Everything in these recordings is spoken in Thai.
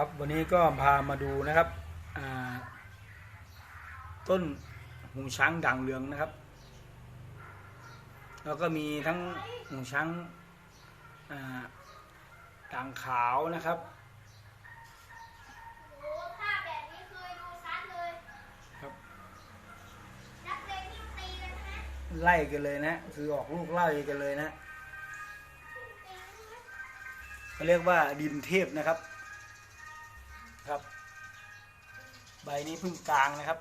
ครับวันนี้ก็พามาดูนะครับอ่าต้นหูช้างด่างเหลืองนะครับ แล้วก็มีทั้งหูช้างอ่าด่างขาวนะครับโอ้ภาพแบบนี้เคยดูชัดเลยครับนักเลงนี่ตีกันใช่ไหมไล่กันเลยนะ คือออกลูกไล่กันเลยนะตีกันใช่ไหมเขาเรียกว่าดินเทพนะครับ ครับ ใบนี้พิ่งกลางนะครับ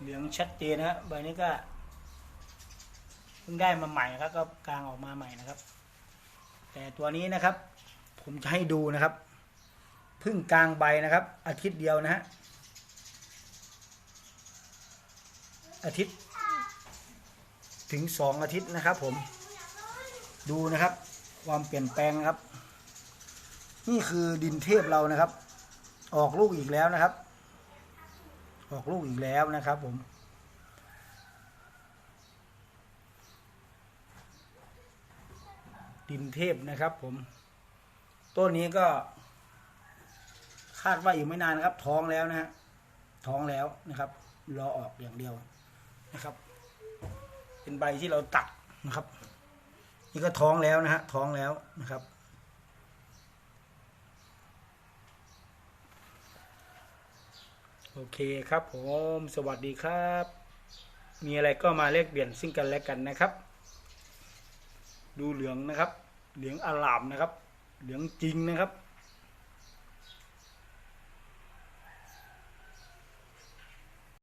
เหลืองชัดเจนนะครับใบนี้ก็เพิ่งได้มาใหม่นะครับก็กลางออกมาใหม่นะครับ แต่ตัวนี้นะครับ ผมจะให้ดูนะครับพิ่งกลางใบนะครับ อาทิตย์เดียวนะฮะอาทิตย์ถึงสองอาทิตย์นะครับ ผมดูนะครับ ความเปลี่ยนแปลงนะครับ นี่คือดินเทพเรานะครับ ออกลูกอีกแล้วนะครับ ออกลูกอีกแล้วนะครับ ผม ดินเทพนะครับ ผมต้นนี้ก็ คาดว่าอยู่ไม่นานนะครับ ท้องแล้วนะฮะท้องแล้วนะครับ รอออกอย่างเดียวนะครับ เป็นใบที่เราตัดนะครับ นี่ก็ท้องแล้วนะฮะท้องแล้วนะครับ โอเคครับผมสวัสดีครับ มีอะไรก็มาเลกเปลี่ยนซึ่งกันและกันนะครับ ดูเหลืองนะครับ เหลืองอลามนะครับ เหลืองจริงนะครับ